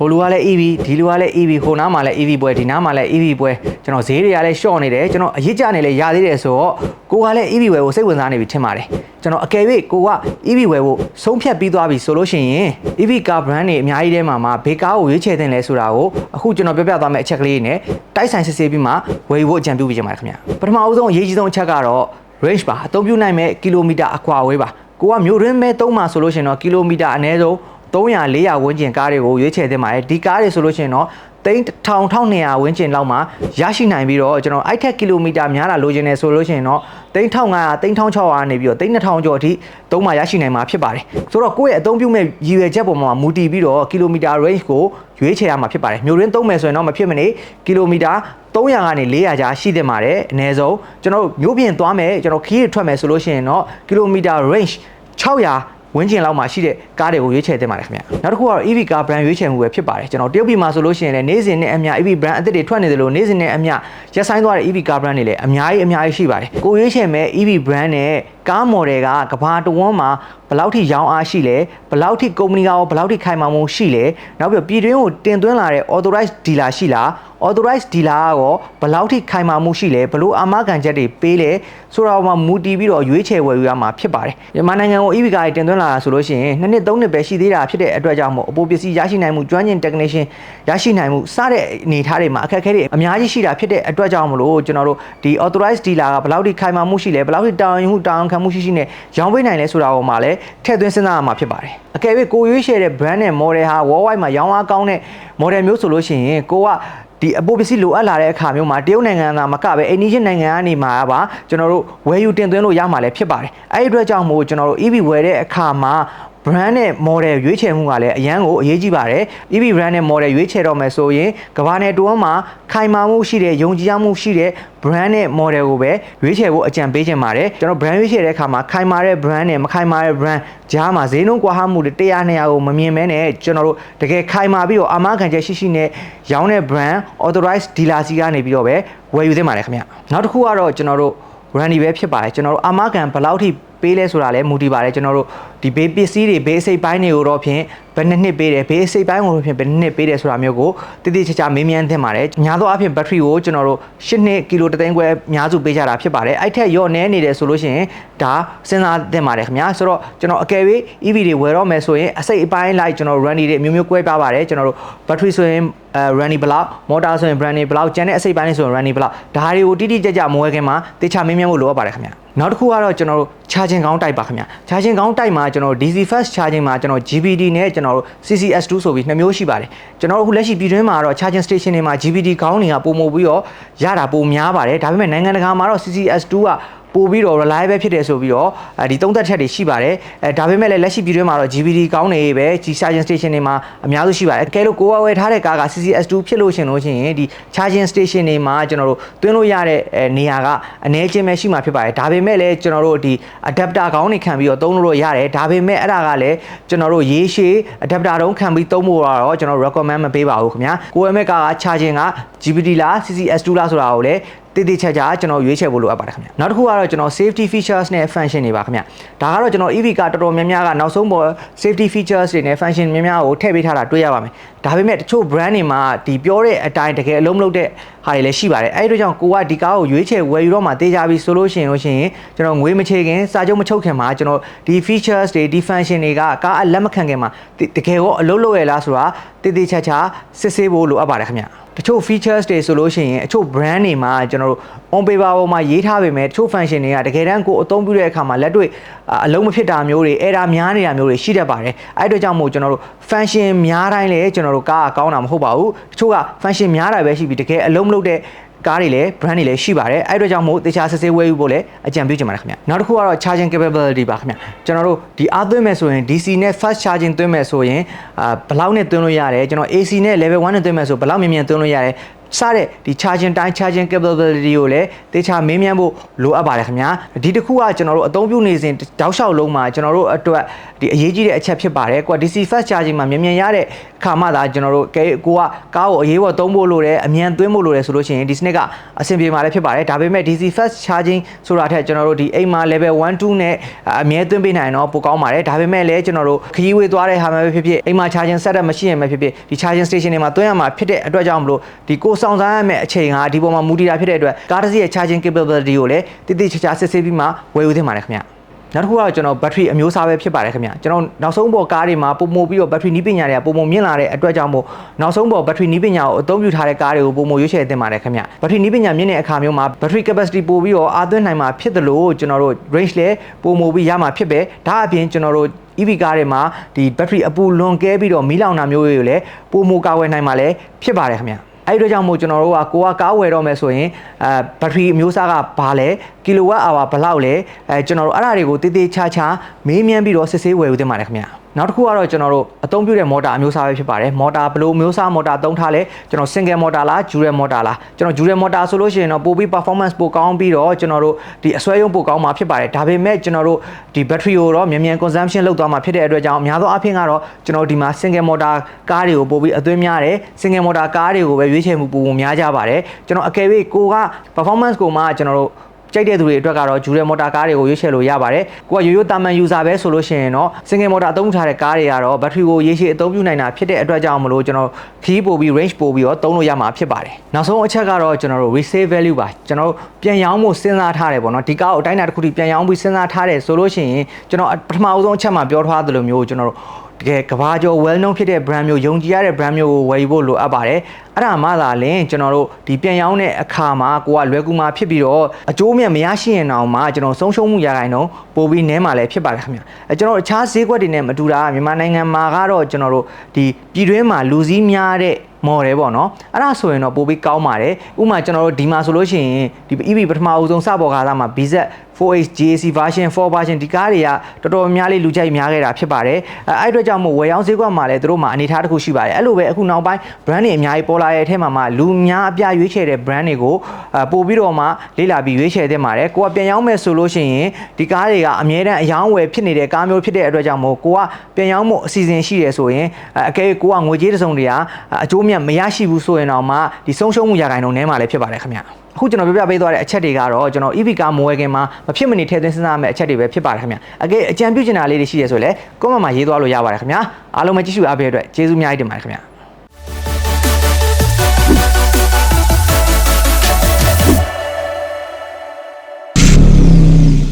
ဟိုလူကလည်း EV ဒီလူကလည်း EV ဟိုနားမှာလည်း EV ပွဲဒီနားမှာလည်း EV ပွဲကျွန်တော်ဈေးတွေကလည်းရှော့နေတယ်ကျွန်တော်အရစ်ကြနေလည်းရသေးတယ်ဆိုတော့ကိုကလည်း EV ဝယ်ကိုစိတ်ဝင်စားနေပြီထင်ပါတယ်ကျွန်တော်အကယ်၍ကိုက EV ဝယ်ကိုဆုံးဖြတ်ပြီးသွားပြီဆိုလို့ရှိရင် EV car brand တွေအများကြီးထဲမှာမှာဘေကားကိုရွေးချယ်တင်လဲဆိုတာကိုအခုကျွန်တော်ပြောပြသွားမယ့်အချက်ကလေးနဲ့တိုက်ဆိုင်စစ်ဆေးပြီးမှဝယ်ဖို့အကြံပြုပေးချင်ပါတယ်ခင်ဗျာပထမအဦးဆုံးအရေးကြီးဆုံးအချက်ကတော့ range ပါအသုံးပြုနိုင်မဲ့ကီလိုမီတာအကွာအဝေးပါကိုကမြို့ရင်းမဲ့သုံးမှာဆိုလို့ရှိရင်တော့ကီလိုမီတာအနည်းဆုံး 300 400ဝန်းကျင်ကားတွေကိုရွေးချယ်သင့်ပါတယ်ဒီကားတွေဆိုလို့ရှိရင်တော့သိန်း1000 1200ဝန်းကျင်လောက်မှာရရှိနိုင်ပြီးတော့ကျွန်တော်အိုက်ထက်ကီလိုမီတာများတာလိုချင်တယ်ဆိုလို့ရှိရင်တော့သိန်း1500သိန်း1600နေပြီးတော့သိန်း2000ကျော်အထိသုံးမှာရရှိနိုင်မှာဖြစ်ပါတယ်ဆိုတော့ကိုယ့်ရဲ့အသုံးပြုမဲ့ရည်ရွယ်ချက်ပေါ်မှာမူတည်ပြီးတော့ကီလိုမီတာ range ကိုရွေးချယ်ရမှာဖြစ်ပါတယ်မြို့ရင်းသုံးမယ်ဆိုရင်တော့မဖြစ်မနေကီလိုမီတာ300ကနေ400ကြားရှိသင့်ပါတယ်အနည်းဆုံးကျွန်တော်တို့မြို့ပြင်သွားမယ်ကျွန်တော်ခီးရထွက်မယ်ဆိုလို့ရှိရင်တော့ကီလိုမီတာ range 600 ဝင်းကျင်လောက်မှာရှိတဲ့ကားတွေကိုရွေးချယ်သင့်ပါတယ်ခင်ဗျနောက်တစ်ခုကတော့ EV ကား brand ရွေးချယ်မှုပဲဖြစ်ပါတယ်ကျွန်တော်တရုတ်ပြည်မှာဆိုလို့ရှိရင်လည်းနေ့စဉ်နဲ့အမျှ EV brand အသစ်တွေထွက်နေတယ်လို့နေ့စဉ်နဲ့အမျှရက်ဆိုင်သွားတဲ့ EV ကား brand တွေလည်းအများကြီးအများကြီးရှိပါတယ်ကိုရွေးချယ်မဲ့ EV brand နဲ့ ကား model ကကဘာတဝန်းမှာဘယ်လောက်ထိရောင်းအားရှိလဲဘယ်လောက်ထိကုမ္ပဏီကရောဘယ်လောက်ထိခိုင်မာမှုရှိလဲနောက်ပြီးပြည်တွင်းကိုတင်သွင်းလာတဲ့ authorized dealer ရှိလား authorized dealer ကရောဘယ်လောက်ထိခိုင်မာမှုရှိလဲဘလို့အာမခံချက်တွေပေးလဲဆိုတာပေါ်မှာမူတည်ပြီးတော့ရွေးချယ်ဝယ်ယူရမှာဖြစ်ပါတယ်မြန်မာနိုင်ငံကို EV ကားတွေတင်သွင်းလာတာဆိုလို့ရှိရင်နှစ်နှစ်သုံးနှစ်ပဲရှိသေးတာဖြစ်တဲ့အတွက်ကြောင့်မို့အပေါ်ပစ္စည်းရရှိနိုင်မှုကျွမ်းကျင် technician ရရှိနိုင်မှုစတဲ့အနေအထားတွေမှာအခက်အခဲတွေအများကြီးရှိတာဖြစ်တဲ့အတွက်ကြောင့်မလို့ကျွန်တော်တို့ဒီ authorized dealer ကဘယ်လောက်ထိခိုင်မာမှုရှိလဲဘယ်လောက်ထိတာဝန်ယူမှုတာဝန်ခံမှုရှိရှိနဲ့ရောင်းပေးနိုင်လဲဆိုတာပေါ်မှာလည်းထည့်သွင်းစဉ်းစားရမှာဖြစ်ပါတယ်အကယ်၍ကိုရွေးချယ်တဲ့ brand နဲ့ model ဟာ worldwide မှာရောင်းအားကောင်းတဲ့ model မျိုးဆိုလို့ရှိရင်ကိုကဒီအပေါ်ပစ္စည်းလိုအပ်လာတဲ့အခါမျိုးမှာတရုတ်နိုင်ငံသားမကပဲအိန္ဒိယနိုင်ငံကနေမှာပါကျွန်တော်တို့ဝယ်ယူတင်သွင်းလို့ရမှာလည်းဖြစ်ပါတယ်အဲ့ဒီအတွက်ကြောင့်မို့ကျွန်တော်တို့ EV ဝယ်တဲ့အခါမှာ brand နဲ့ model ရွေးချယ်မှုကလည်းအရန်ကိုအရေးကြီးပါတယ် EV brand နဲ့ model ရွေးချယ်တော့မယ်ဆိုရင်ကမ္ဘာနယ်တွန်းမှာခိုင်မာမှုရှိတဲ့ယုံကြည်ရမှုရှိတဲ့ brand နဲ့ model ကိုပဲရွေးချယ်ဖို့အကြံပေးချင်ပါတယ်ကျွန်တော် brand ရွေးချယ်တဲ့အခါမှာခိုင်မာတဲ့ brand နဲ့မခိုင်မာတဲ့ brand ကြားမှာဈေးနှုန်းကွာဟမှုတွေ100 200ကိုမမြင်မဲနဲ့ကျွန်တော်တို့တကယ်ခိုင်မာပြီးတော့အာမခံချက်ရှိရှိနဲ့ရောင်းတဲ့ brand authorized dealer စီကနေပြီးတော့ပဲဝယ်ယူသင့်ပါတယ်ခင်ဗျနောက်တစ်ခုကတော့ကျွန်တော်တို့ randy ပဲဖြစ်ပါတယ်ကျွန်တော်တို့အာမခံဘယ်လောက်ထိ ပေးလဲဆိုတာလည်းမူတည်ပါတယ်ကျွန်တော်တို့ဒီဘေးပစ္စည်းတွေဘေးအစိပ်ပိုင်းတွေကိုတော့ဖြင့်ဘယ်နှစ်နှစ်ပေးတယ်ဘေးအစိပ်ပိုင်းကိုတော့ဖြင့်ဘယ်နှစ်နှစ်ပေးတယ်ဆိုတာမျိုးကိုတိတိကျကျမေးမြန်းသင့်ပါတယ်များသောအားဖြင့်ဘက်ထရီကိုကျွန်တော်တို့10နှစ်ကီလိုတသိန်းခွဲအများစုပေးကြတာဖြစ်ပါတယ်အဲ့ထက်ရော့နေနေတယ်ဆိုလို့ရှိရင်ဒါစဉ်းစားသင့်ပါတယ်ခင်ဗျာဆိုတော့ကျွန်တော်အကယ်၍ EV တွေဝယ်တော့မယ်ဆိုရင်အစိပ်အပိုင်းလိုက်ကျွန်တော် randy တွေအမျိုးမျိုးကွဲပြားပါတယ်ကျွန်တော်တို့ဘက်ထရီဆိုရင် အဲ randy ဘလောက်မော်တာဆိုရင် brand ဘလောက်ကျန်တဲ့အစိပ်ပိုင်းလေးဆိုရင် randy ဘလောက်ဒါတွေကိုတိတိကျကျမဝယ်ခင်မှာတေချာမေးမြန်းဖို့လိုအပ်ပါတယ်ခင်ဗျာနောက်တစ်ခုကတော့ကျွန်တော်တို့ charging ကောင်းတိုက်ပါခင်ဗျာ charging ကောင်းတိုက်မှာကျွန်တော် DC fast charging မှာကျွန်တော် GBD နဲ့ကျွန်တော်တို့ CCS2 ဆိုပြီးနှစ်မျိုးရှိပါတယ်ကျွန်တော်တို့အခုလက်ရှိပြည်တွင်းမှာတော့ charging station တွေမှာ GBD ကောင်းတွေကပုံမပြီးတော့ရတာပုံများပါတယ်ဒါပေမဲ့နိုင်ငံတကာမှာတော့ CCS2 က ပို့ပြီးတော့ reliable ဖြစ်တယ်ဆိုပြီးတော့အဲဒီသုံးသက်ချက်တွေရှိပါတယ်အဲဒါပေမဲ့လည်းလက်ရှိပြည်တွင်းမှာတော့ GBD ကောင်းနေပဲဒီ charging station တွေမှာအများစုရှိပါတယ်အကယ်လို့ကိုယ်ဝယ်ထားတဲ့ကားက CCS2 ဖြစ်လို့ရှင်လို့ရှိရင်ဒီ charging station တွေမှာကျွန်တော်တို့တွင်းလို့ရတဲ့နေရာကအနေချင်းပဲရှိမှာဖြစ်ပါတယ်ဒါပေမဲ့လည်းကျွန်တော်တို့ဒီ adapter ကောင်းတွေခံပြီးတော့သုံးလို့ရတယ်ဒါပေမဲ့အဲ့ဒါကလည်းကျွန်တော်တို့ရေးရှည် adapter တုံးခံပြီးသုံးဖို့တော့ကျွန်တော် recommend မပေးပါဘူးခင်ဗျာကိုယ်ဝယ်မဲ့ကားက charging က GBD လား CCS2 လားဆိုတာကိုလည်း တည်တည်ချာချာကျွန်တော်ရွေးချယ်ဖို့လိုအပ်ပါတယ်ခင်ဗျနောက်တစ်ခုကတော့ကျွန်တော် safety features နဲ့ function တွေပါခင်ဗျဒါကတော့ကျွန်တော် EV ကတော်တော်များများကနောက်ဆုံးပေါ် safety features တွေနဲ့ function များများကိုထည့်ပေးထားတာတွေ့ရပါမယ်ဒါပေမဲ့တချို့ brand တွေမှာဒီပြောတဲ့အတိုင်းတကယ်အလုံးမလုံးတဲ့ဟာတွေလည်းရှိပါတယ်အဲ့ဒီတော့ကြောင့်ကိုကဒီကားကိုရွေးချယ်ဝယ်ယူတော့မှတေးကြပြီဆိုလို့ရှိရင်လို့ရှိရင်ကျွန်တော်ငွေမချေခင်စာချုပ်မချုပ်ခင်မှာကျွန်တော်ဒီ features တွေဒီ function တွေကကားအလက်မခံခင်မှာတကယ်ရောအလုံးလုံးရလားဆိုတာတည်တည်ချာချာစစ်ဆေးဖို့လိုအပ်ပါတယ်ခင်ဗျ တချို့ features တွေဆိုလို့ရှိရင်အချို့ brand တွေမှာကျွန်တော်တို့ on paper ပေါ်မှာရေးထားပေမဲ့တချို့ function တွေကတကယ်တမ်းကိုအသုံးပြုတဲ့အခါမှာလက်တွေ့အလုံးမဖြစ်တာမျိုးတွေ error များနေတာမျိုးတွေရှိတတ်ပါတယ်အဲ့အတွက်ကြောင့်မို့ကျွန်တော်တို့ function များတိုင်းလည်းကျွန်တော်တို့ကားကောင်းတာမဟုတ်ပါဘူးတချို့က function များတာပဲရှိပြီးတကယ်အလုံးမလုပ်တဲ့ ကားတွေလည်း brand တွေလည်းရှိပါတယ်အဲ့အတွက်ကြောင့်မို့တခြားစစ်ဆေးဝယ်ယူဖို့လည်းအကြံပြုချင်ပါတယ်ခင်ဗျနောက်တစ်ခုကတော့ charging capability ပါခင်ဗျကျွန်တော်တို့ဒီအားသွင်းမယ်ဆိုရင် DC နဲ့ fast charging သွင်းမယ်ဆိုရင်အာဘယ်လောက်နဲ့သွင်းလို့ရတယ်ကျွန်တော် AC နဲ့ level 1နဲ့သွင်းမယ်ဆိုဘယ်လောက်မြန်မြန်သွင်းလို့ရတယ်စတဲ့ဒီ charging time charging capability ကိုလည်းတေချာမင်းမြန်းဖို့လိုအပ်ပါတယ်ခင်ဗျာဒီတစ်ခုကကျွန်တော်တို့အသုံးပြုနေစဉ်တောက်လျှောက်လုံးမှာကျွန်တော်တို့အတွက်ဒီအရေးကြီးတဲ့အချက်ဖြစ်ပါတယ်ကွာ DC fast charging မှာမြန်မြန်ရတဲ့အခါမှသာကျွန်တော်တို့ကဲကိုကကားကိုအရေးပေါ်သုံးဖို့လိုတယ်အမြန်သွင်းဖို့လိုတယ်ဆိုလို့ရှိရင်ဒီစနစ်ကအဆင်ပြေမှာလည်းဖြစ်ပါတယ်ဒါပေမဲ့ DC fast charging ဆိုတာထက်ကျွန်တော်တို့ဒီအိမ်မှာ level 1 2နဲ့အမြဲသွင်းပေးနိုင်တော့ပိုကောင်းပါတယ်ဒါပေမဲ့လည်းကျွန်တော်တို့ခရီးဝေးသွားတဲ့ဟာမှပဲဖြစ်ဖြစ်အိမ်မှာ charging setup မရှိရင်ပဲဖြစ်ဖြစ်ဒီ charging station တွေမှာသွင်းရမှာဖြစ်တဲ့အတွက်ကြောင့်မလို့ဒီကိုစောင့်စားရမယ့်အချိန်ကဒီပေါ်မှာမူတည်တာဖြစ်တဲ့အတွက်ကားတစ်စီးရဲ့ charging capability ကိုလည်းတိတိကျကျစစ်ဆေးပြီးမှဝယ်ယူသင့်ပါတယ်ခင်ဗျနောက်တစ်ခုကတော့ကျွန်တော်ဘက်ထရီအမျိုးအစားပဲဖြစ်ပါတယ်ခင်ဗျကျွန်တော်နောက်ဆုံးပေါ်ကားတွေမှာပုံမို့ပြီးတော့ဘက်ထရီနီးပညာတွေကပုံမို့မြင့်လာတဲ့အတွက်ကြောင့်မို့နောက်ဆုံးပေါ်ဘက်ထရီနီးပညာကိုအသုံးပြုထားတဲ့ကားတွေကိုပုံမို့ရွေးချယ်သင့်ပါတယ်ခင်ဗျဘက်ထရီနီးပညာမြင့်တဲ့အခါမျိုးမှာဘက်ထရီ capacity ပို့ပြီးတော့အားသွင်းနိုင်မှာဖြစ်တယ်လို့ကျွန်တော်တို့ range လည်းပုံမို့ပြီးရမှာဖြစ်ပဲဒါအပြင်ကျွန်တော်တို့ EV ကားတွေမှာဒီဘက်ထရီအပူလွန်ကဲပြီးတော့မီးလောင်တာမျိုးတွေကိုလည်းပုံမို့ကာဝယ်နိုင်မှာလည်းဖြစ်ပါတယ်ခင်ဗျ အဲ့ဒီတော့ကြောင့်မို့ကျွန်တော်တို့ကကိုကကားဝယ်တော့မယ်ဆိုရင်အဲဘက်ထရီအမျိုးအစားကဘာလဲကီလိုဝတ်အာဝါဘယ်လောက်လဲအဲကျွန်တော်တို့အဲ့ဒါတွေကိုတေးသေးချာချာမေးမြန်းပြီးတော့စစ်ဆေးဝယ်ယူသင့်ပါတယ်ခင်ဗျာ နောက်တစ်ခုကတော့ကျွန်တော်တို့အသုံးပြုတဲ့မော်တာအမျိုးအစားပဲဖြစ်ပါတယ်မော်တာဘယ်လိုမျိုးစားမော်တာသုံးထားလဲကျွန်တော် single မော်တာလား dual မော်တာလားကျွန်တော် dual မော်တာဆိုလို့ရှိရင်တော့ပိုပြီး performance ပိုကောင်းပြီးတော့ကျွန်တော်တို့ဒီအစွဲရုံပိုကောင်းမှာဖြစ်ပါတယ်ဒါပေမဲ့ကျွန်တော်တို့ဒီ battery ကိုတော့မြန်မြန် consumption လုပ်သွားမှာဖြစ်တဲ့အတွက်ကြောင့်အများသောအားဖြင့်ကတော့ကျွန်တော်ဒီမှာ single motor ကားတွေကိုပိုပြီးအသွင်းများတယ် single motor ကားတွေကိုပဲရွေးချယ်မှုပိုပိုများကြပါတယ်ကျွန်တော်အကယ်၍ကိုက performance ကိုမှကျွန်တော်တို့ ကြိုက်တဲ့သူတွေအတွက်ကတော့ဂျူရဲမော်တာကားတွေကိုရွေးချယ်လို့ရပါတယ်။ကိုကရိုးရိုးတာမန် user ပဲဆိုလို့ရှိရင်တော့ single motor အသုံးထားတဲ့ကားတွေကတော့ဘက်ထရီကိုရေရှည်အသုံးပြုနိုင်တာဖြစ်တဲ့အတွက်ကြောင့်မလို့ကျွန်တော်ခီးပို့ပြီး range ပို့ပြီးတော့သုံးလို့ရမှာဖြစ်ပါတယ်။နောက်ဆုံးအချက်ကတော့ကျွန်တော်တို့ resale value ပါကျွန်တော်တို့ပြန်ရောင်းဖို့စဉ်းစားထားတယ်ပေါ့နော်ဒီကားကိုအတိုင်းအတာတစ်ခုထိပြန်ရောင်းပြီးစဉ်းစားထားတယ်ဆိုလို့ရှိရင်ကျွန်တော်ပထမအဆုံးအချက်မှာပြောထားသလိုမျိုးကျွန်တော်တို့ တကယ်ကဘာကျော် well known ဖြစ်တဲ့ brand မျိုးယုံကြည်ရတဲ့ brand မျိုးကိုဝယ်ယူဖို့လိုအပ်ပါတယ်အဲ့ဒါမှသာလင်ကျွန်တော်တို့ဒီပြန်ရောင်းတဲ့အခါမှာကိုကလွယ်ကူမှာဖြစ်ပြီးတော့အကျိုးမြတ်မရရှိရင်တောင်မှကျွန်တော်ဆုံးရှုံးမှုရခိုင်တော့ပိုပြီးနည်းမှာလည်းဖြစ်ပါတယ်ခင်ဗျအဲကျွန်တော်အခြားဈေးကွက်တွေနဲ့မတူတာမြန်မာနိုင်ငံမှာကတော့ကျွန်တော်တို့ဒီပြည်တွင်းမှာလူစည်းများတဲ့ model ပေါ့နော်အဲ့ဒါဆိုရင်တော့ပိုပြီးကောင်းပါတယ်ဥပမာကျွန်တော်တို့ဒီမှာဆိုလို့ရှိရင်ဒီ EV ပထမအဆုံးစပေါ်ကားသားမှာ BZ 4H GAC version 4 version ဒီကားတွေကတော်တော်များလေးလူကြိုက်များခဲ့တာဖြစ်ပါတယ်အဲအဲ့အတွက်ကြောင့်မို့ဝယ်ရောင်းဈေးကွက်မှာလည်းတို့မှာအနေထားတစ်ခုရှိပါတယ်အဲ့လိုပဲအခုနောက်ပိုင်း brand တွေအများကြီးပေါ်လာတဲ့အထက်မှာမှလူများအပြရွေးချယ်တဲ့ brand တွေကိုပို့ပြီးတော့မှလေ့လာပြီးရွေးချယ်သင့်ပါတယ်ကိုကပြန်ရောင်းမယ်ဆိုလို့ရှိရင်ဒီကားတွေကအများတန်းအယောင်းဝယ်ဖြစ်နေတဲ့ကားမျိုးဖြစ်တဲ့အတွက်ကြောင့်မို့ကိုကပြန်ရောင်းမှုအစီအစဉ်ရှိတယ်ဆိုရင်အကဲကိုကငွေကြေးတစ်စုံတရာအကျိုးမြတ်မရရှိဘူးဆိုရင်တော့မှဒီဆုံးရှုံးမှုရာခိုင်နှုန်းနည်းမှာလည်းဖြစ်ပါတယ်ခင်ဗျအခုကျွန်တော်ပြပြပေးသွားတဲ့အချက်တွေကတော့ကျွန်တော် EV ကားမဝယ်ခင်မှာမဖြစ်မနေထည့်သွင်းစဉ်းစားရမယ့်အချက်တွေပဲဖြစ်ပါတယ်ခင်ဗျအကဲအကြံပြုချင်တာလေးတွေရှိရဆိုလဲ comment မှာရေးသွားလို့ရပါတယ်ခင်ဗျအားလုံးပဲကြည့်ရှုအားပေးတဲ့အတွက်ကျေးဇူးအများကြီးတင်ပါတယ်ခင်ဗျ